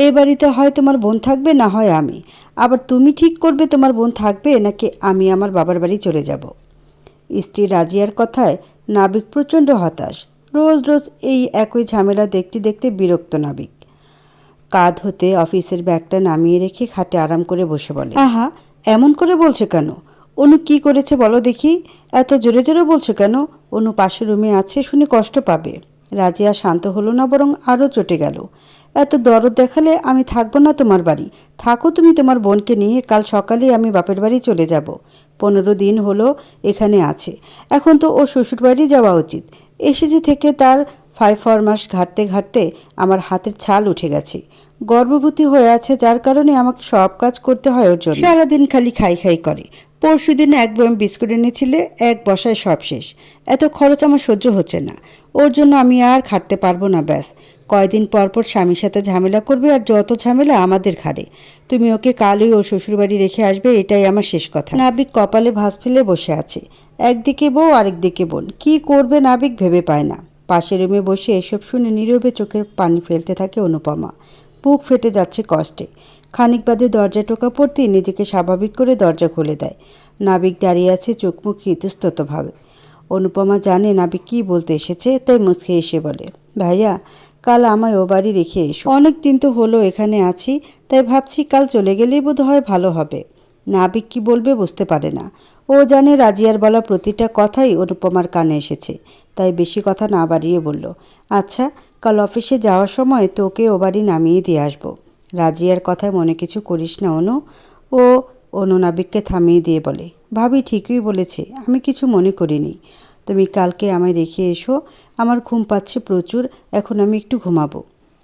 এই বাড়িতে হয় তোমার বোন থাকবে না হয় আমি? আবার তুমি ঠিক করবে তোমার বোন থাকবে নাকি আমি আমার বাবার বাড়ি চলে যাব? স্ত্রী রাজিয়ার কথায় নাবিক প্রচণ্ড হতাশ। রোজ রোজ এই একই ঝামেলা দেখতে দেখতে বিরক্ত নাবিক। কাঁধ হতে অফিসের ব্যাগটা নামিয়ে রেখে খাটে আরাম করে বসে বলে, আহা, এমন করে বলছে কেন? অনু কি করেছে বলো দেখি? এত জোরে জোরে বলছো কেন? অনু পাশের রুমে আছে শুনে কষ্ট পাবে। রাজিয়া শান্ত হলো না বরং আরও চটে গেল। এত দরদ দেখালে আমি থাকব না তোমার বাড়ি। থাকো তুমি তোমার বোনকে নিয়ে, কাল সকালে আমি বাপের বাড়ি চলে যাব। পনেরো দিন হলো এখানে আছে। এখন তো ওর শ্বশুর বাড়ি যাওয়া উচিত। এসেছে থেকে তার ফাইভ ফর মাস ঘাটতে ঘাটতে আমার হাতের ছাল উঠে গেছে। গর্ভবতী হয়ে আছে যার কারণে আমাকে সব কাজ করতে হয় ওর জন্য। সারাদিন খালি খাই খাই করে। পরশু দিন এক বয়ম বিস্কুট এনেছিলে, এক বসায় সব শেষ। এত খরচ আমার সহ্য হচ্ছে না। ওর জন্য আমি আর খাটতে পারব না, ব্যাস। কয়দিন পর পর স্বামীর সাথে ঝামেলা করবে আর যত ঝামেলা আমাদের ঘাড়ে। তুমি ওকে কালই ওর শ্বশুরবাড়ি রেখে আসবে, এটাই আমার শেষ কথা। নাবিক কপালে ভাঁজ ফেলে বসে আছে। একদিকে বউ, আরেকদিকে বোন। কি করবে নাবিক ভেবে পায় না। পাশের রুমে বসে এসব শুনে নীরবে চোখের পানি ফেলতে থাকে অনুপমা। বুক ফেটে যাচ্ছে কষ্টে। খানিক বাদে দরজা টোকা পড়তেই নিজেকে স্বাভাবিক করে দরজা খুলে দেয়। নাবিক দাঁড়িয়ে আছে চোখ মুখ ইতস্ততভাবে। অনুপমা জানে নাবিক কী বলতে এসেছে, তাই মুসকে এসে বলে, ভাইয়া, কাল আমায় ও বাড়ি রেখে এসো। অনেক দিন তো হলো এখানে আছি, তাই ভাবছি কাল চলে গেলেই বোধ হয় ভালো হবে। নাবিক কি বলবে বুঝতে পারে না। ও জানে রাজিয়ার বলা প্রতিটা কথাই অনুপমার কানে এসেছে, তাই বেশি কথা না বাড়িয়ে বলল আচ্ছা কাল অফিসে যাওয়ার সময় তোকে ও বাড়ি নামিয়ে দিয়ে আসব। রাজিয়ার কথায় মনে কিছু করিস না, অনু। ও অনু নাবিককে থামিয়ে দিয়ে বলে, ভাবি ঠিকই বলেছে, আমি কিছু মনে করিনি। তুমি কালকে আমায় রেখে এসো, আমার ঘুম পাচ্ছে প্রচুর, এখন আমি একটু ঘুমাবো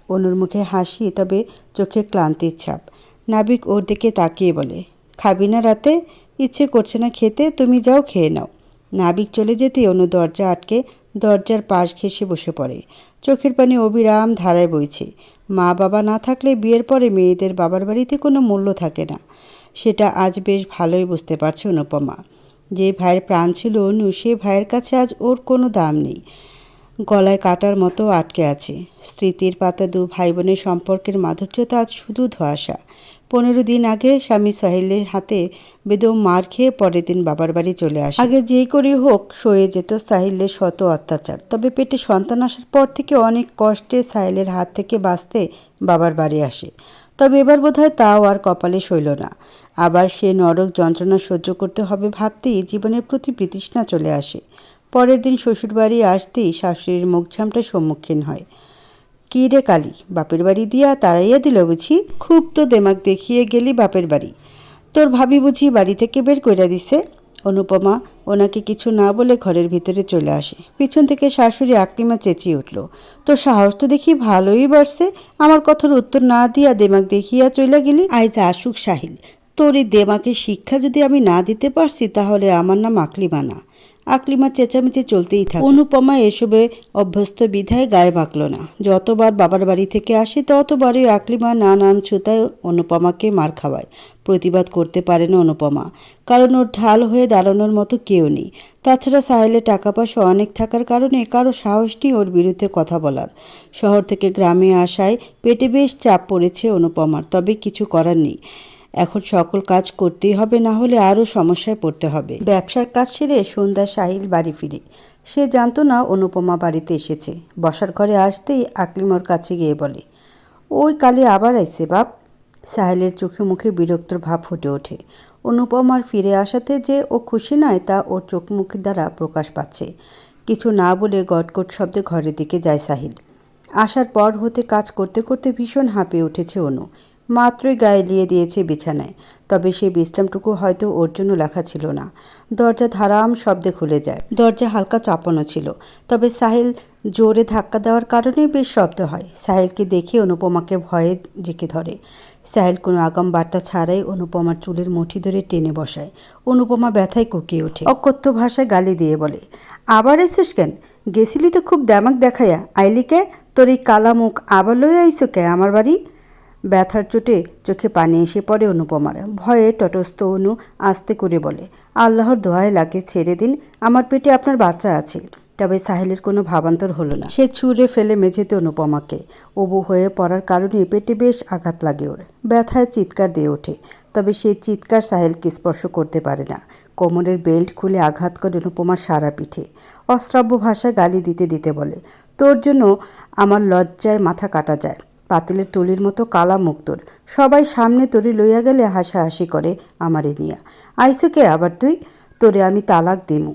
অনুর মুখে হাসি, তবে চোখে ক্লান্তির ছাপ। নাবিক ওর দিকে তাকিয়ে বলে, খাবি না রাতে? ইচ্ছে করছে না খেতে, তুমি যাও খেয়ে নাও নাবিক চলে যেতেই অনু দরজা আটকে দরজার পাশ ঘেঁষে বসে পড়ে। চোখের পানি অবিরাম ধারায় বইছে। মা বাবা না থাকলে বিয়ের পরে মেয়েদের বাবার বাড়িতে কোনো মূল্য থাকে না। সেটা আজ বেশ ভালোই বুঝতে পারছে অনুপমা। যে ভাইয়ের প্রাণ ছিল অনু, সে ভাইয়ের কাছে আজ ওর কোনো দাম নেই। গলায় কাটার মতো আটকে আছে। স্মৃতির পাতা দু ভাই বোনের সম্পর্কের মাধুর্যতা আজ শুধু ধোয়াশা। পনেরো দিন আগে স্বামী সাহিলের হাতে বেদম মার খেয়ে পরের দিন বাবার বাড়ি চলে আসে। আগে যেই করে হোক, সয়ে যেত সাহিলের শত অত্যাচার। তবে পেটে সন্তান আসার পর থেকে অনেক কষ্টে সাহিলের হাত থেকে বাঁচতে বাবার বাড়ি আসে। তবে এবার বোধহয় তাও আর কপালে সইল না। আবার সে নরক যন্ত্রণা সহ্য করতে হবে ভাবতেই জীবনের প্রতি বিতৃষ্ণা চলে আসে। পরের দিন শ্বশুরবাড়ি আসতেই শাশুড়ির মুখঝামটার সম্মুখীন হয়। কী রে কালী, বাপের বাড়ি দিয়া তাড়াইয়া দিল বুঝি? খুব তো দেমাক দেখিয়ে গেলি বাপের বাড়ি। তোর ভাবি বুঝি বাড়ি থেকে বের কইরা দিছে? অনুপমা, ওনাকে কিছু না বলে ঘরের ভিতরে চলে আসে। পিছন থেকে শাশুড়ি আকলিমা চেঁচিয়ে উঠল, তোর সাহস তো দেখি ভালোই বাড়ছে। আমার কথার উত্তর না দিয়া দেমাক দেখিয়া চইলা গেলি? আইজ আসুক সাহিল। তোর এই দেমাকে শিক্ষা যদি আমি না দিতে পারছি, তাহলে আমার নাম আকলিমা না। আকলিমার চেঁচামেচি চলতেই থাকে। অনুপমা এসবে অভ্যস্ত বিধায় গায়ে মাখল না। যতবার বাবার বাড়ি থেকে আসে, ততবারই আকলিমা নানান ছুতায় অনুপমাকে মার খাওয়ায়। প্রতিবাদ করতে পারে না অনুপমা। কারণ ওর ঢাল হয়ে দাঁড়ানোর মতো কেউ নেই। তাছাড়া সাহেলে টাকা পয়সা অনেক থাকার কারণে কারও সাহস নেই ওর বিরুদ্ধে কথা বলার। শহর থেকে গ্রামে আসায় পেটে বেশ চাপ পড়েছে অনুপমার, তবে কিছু করার নেই। এখন সকল কাজ করতেই হবে, না হলে আরও সমস্যায় পড়তে হবে। ব্যবসার কাজ সেরে সন্ধ্যা সাহিল বাড়ি ফিরে। সে জানতো না অনুপমা বাড়িতে এসেছে। বসার ঘরে আসতেই আকলিমর কাছে গিয়ে বলে, ওই কালে আবার আইসে বাপ? সাহেলের চোখে মুখে বিরক্ত ভাব ফুটে ওঠে। অনুপমার ফিরে আসাতে যে ও খুশি নয়, তা ওর চোখ মুখের দ্বারা প্রকাশ পাচ্ছে। কিছু না বলে গটগট শব্দে ঘরের দিকে যায় সাহিল। আসার পর হতে কাজ করতে করতে ভীষণ হাঁপিয়ে উঠেছে অনু। মাত্রই গায়ে লিয়ে দিয়েছে বিছানায়। তবে সেই বিশ্রামটুকু হয়তো ওর জন্য লেখা ছিল না। দরজা ধারাম শব্দে খুলে যায়। দরজা হালকা চাপানো ছিল। তবে সাহিল জোরে ধাক্কা দেওয়ার কারণে বেশ শব্দ হয়। সাহিলকে দেখে অনুপমাকে ভয়ে জেঁকে ধরে। সাহিল কোনো আগাম বার্তা ছাড়াই অনুপমার চুলের মুঠি ধরে টেনে বসায়। অনুপমা ব্যথায় কুকিয়ে ওঠে। অকথ্য ভাষায় গালি দিয়ে বলে, আবার এসিস কেন? গেছিলি তো খুব দ্যামাক দেখাইয়া। আইলিকে তোর এই কালা মুখ আবার লই আইসো কে আমার বাড়ি? ব্যথার চোটে চোখে পানি এসে পড়ে অনুপমার। ভয়ে তটস্থ অনু আস্তে করে বলে, আল্লাহর দোহায় লাগে ছেড়ে দিন, আমার পেটে আপনার বাচ্চা আছে। তবে সাহেলের কোনো ভাবান্তর হলো না। সে ছুঁড়ে ফেলে মেঝেতে অনুপমাকে। অবু হয়ে পড়ার কারণে পেটে বেশ আঘাত লাগে ওর। ব্যথায় চিৎকার দিয়ে ওঠে। তবে সেই চিৎকার সাহেলকে স্পর্শ করতে পারে না। কোমরের বেল্ট খুলে আঘাত করে অনুপমার সারা পিঠে। অশ্রাব্য ভাষায় গালি দিতে দিতে বলে, তোর জন্য আমার লজ্জায় মাথা কাটা যায়। পাতিলের তুলির মতো কালা মুক্তর সবাই সামনে তরি লইয়া গেলে হাসাহাসি করে আমারে নিয়া। আইসুকে আবার তুই? তোরে আমি তালাক দিমু।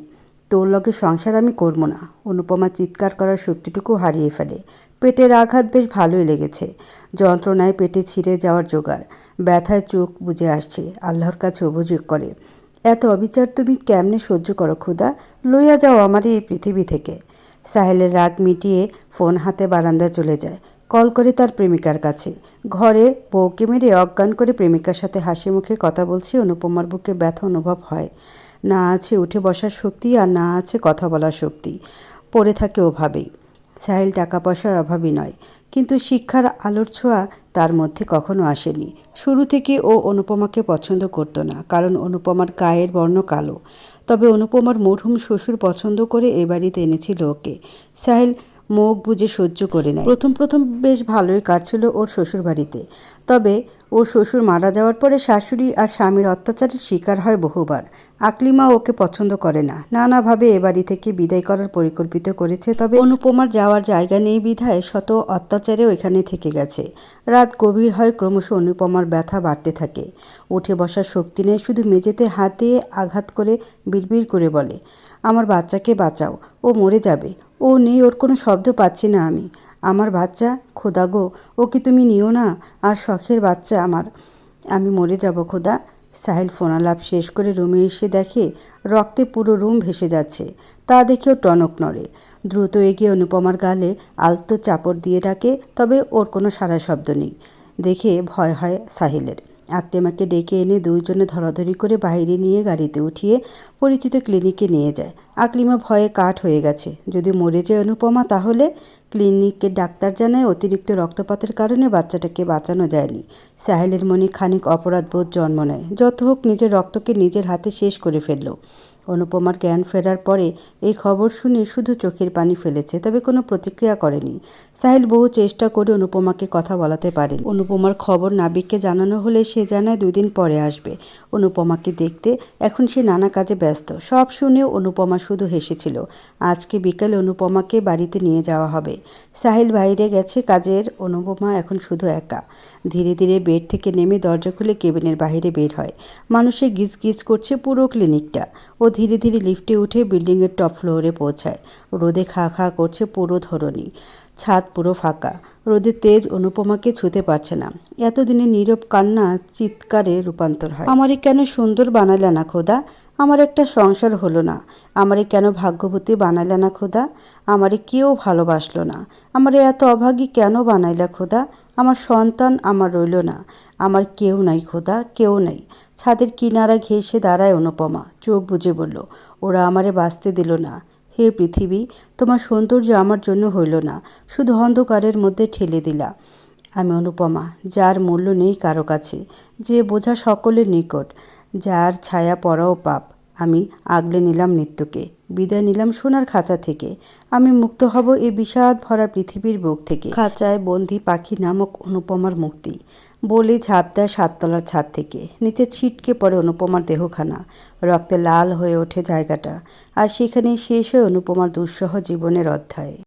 তোর লগে সংসার আমি করব না। অনুপমা চিৎকার করার শক্তিটুকু হারিয়ে ফেলে। পেটের আঘাত বেশ ভালোই লেগেছে। যন্ত্রণায় পেটে ছিঁড়ে যাওয়ার জোগাড়। ব্যথায় চোখ বুঝে আসছে। আল্লাহর কাছে অভিযোগ করে, এত অবিচার তুমি কেমনে সহ্য করো ক্ষুদা লইয়া যাও আমার এই পৃথিবী থেকে। সাহেলের রাগ মিটিয়ে ফোন হাতে বারান্দায় চলে যায়। কল করে তার প্রেমিকার কাছে। ঘরে বউকে মেরে অজ্ঞান করে প্রেমিকার সাথে হাসি মুখে কথা বলছি, অনুপমার বুকে ব্যথা অনুভব হয়। না আছে উঠে বসার শক্তি আর না আছে কথা বলার শক্তি। পড়ে থাকে ওভাবেই। সাহিল টাকা পয়সার অভাবই নয়, কিন্তু শিক্ষার আলোর ছোঁয়া তার মধ্যে কখনো আসেনি। শুরু থেকে ও অনুপমাকে পছন্দ করতো না, কারণ অনুপমার গায়ের বর্ণ কালো। তবে অনুপমার মরহুম শ্বশুর পছন্দ করে এ বাড়িতে এনেছিল ওকে। সাহিল মুখ বুঝে সহ্য করে নেয়। প্রথম প্রথম বেশ ভালোই কাটছিল ওর শ্বশুর বাড়িতে তবে ওর শ্বশুর মারা যাওয়ার পরে শাশুড়ি আর স্বামীর অত্যাচারের শিকার হয় বহুবার। আকলিমা ওকে পছন্দ করে না। নানাভাবে এ বাড়ি থেকে বিদায় করার পরিকল্পিত করেছে, তবে অনুপমার যাওয়ার জায়গা নেই বিধায় শত অত্যাচারেও এখানে থেকে গেছে। রাত গভীর হয়, ক্রমশ অনুপমার ব্যথা বাড়তে থাকে। উঠে বসার শক্তি নেই, শুধু মেঝেতে হাত আঘাত করে বিড়বিড় করে বলে। আমার বাচ্চাকে বাঁচাও, ও মরে যাবে। ও নেই, ওর কোনো শব্দ পাচ্ছি না আমি। আমার বাচ্চা, খোদা গো ওকে তুমি নিও না? আর শখের বাচ্চা আমার। আমি মরে যাব, খোদা। সাহিল ফোনালাপ শেষ করে রুমে এসে দেখে রক্তে পুরো রুম ভেসে যাচ্ছে। তা দেখেও টনক নড়ে। দ্রুত এগিয়ে অনুপমার গালে আলতো চাপড় দিয়ে রাখে তবে ওর কোনো সারা শব্দ নেই। দেখে ভয় হয় সাহিলের। আকলিমাকে ডেকে এনে দুইজনে ধরাধরি করে বাইরে নিয়ে গাড়িতে উঠিয়ে পরিচিত ক্লিনিকে নিয়ে যায়। আকলিমা ভয়ে কাঠ হয়ে গেছে। যদি মরে যায় অনুপমা, তাহলে ক্লিনিকের ডাক্তার জানায় অতিরিক্ত রক্তপাতের কারণে বাচ্চাটাকে বাঁচানো যায়নি। সাহেলের মনে খানিক অপরাধবোধ জন্ম নেয়। যত হোক নিজের রক্তকে নিজের হাতে শেষ করে ফেলল। অনুপমার জ্ঞান ফেরার পরে এই খবর শুনে শুধু চোখের পানি ফেলেছে, তবে কোনো প্রতিক্রিয়া করেনি। সাহিল বহু চেষ্টা করে অনুপমাকে কথা বলাতে পারে। অনুপমার খবর নাবিককে জানানো হলে সে জানায় দুই দিন পরে আসবে। অনুপমাকে দেখতে এখন সে নানা কাজে ব্যস্ত। সব শুনেও অনুপমা শুধু হেসেছিল, আজকে বিকালে অনুপমাকে বাড়িতে নিয়ে যাওয়া হবে। সাহিল বাইরে গেছে, কাজের অনুপমা এখন শুধু একা। ধীরে ধীরে বেড থেকে নেমে দরজা খুলে কেবিনের বাইরে বের হয়। মানুষে গিজ গিজ করছে পুরো ক্লিনিকটা। ও ধীরে ধীরে লিফটে উঠে বিল্ডিংয়ের টপ ফ্লোরে পৌঁছায়। রোদে খা খা করছে পুরো ধরনী ছাদ পুরো ফাঁকা। রোদের তেজ অনুপমাকে ছুতে পারছে না। এতদিনে নীরব কান্না চিৎকারে রূপান্তর হয়। আমারে কেন সুন্দর বানালে না খোদা? আমার একটা সংসার হলো না। আমারে কেন ভাগ্যবতী বানাইলা না খোদা? আমারে কেউ ভালোবাসলো না। আমারে এত অভাগী কেন বানাইলা খোদা? আমার সন্তান আমার রইল না। আমার কেউ নাই খোদা, কেউ নাই। ছাদের কিনারা ঘেঁষে দাঁড়ায় অনুপমা। চোখ বুঝে বলল, ওরা আমারে বাঁচতে দিল না। হে পৃথিবী, তোমার সৌন্দর্য আমার জন্য হইল না। শুধু অন্ধকারের মধ্যে ঠেলে দিলা। আমি অনুপমা, যার মূল্য নেই কারও কাছে, যে বোঝা সকলের নিকট, যার ছায়া পড়াও পাপ। আমি আগলে নিলাম নৃত্যকে, বিদায় নিলাম সোনার খাঁচা থেকে। আমি মুক্ত হব এই বিষাদ ভরা পৃথিবীর বুক থেকে। খাঁচায় বন্দি পাখি নামক অনুপমার মুক্তি বলে ঝাঁপ দেয় সাততলার ছাদ থেকে। নিচে ছিটকে পড়ে অনুপমার দেহখানা। রক্তে লাল হয়ে ওঠে জায়গাটা। আর সেখানে শেষ হয় অনুপমার দুঃসহ জীবনের অধ্যায়।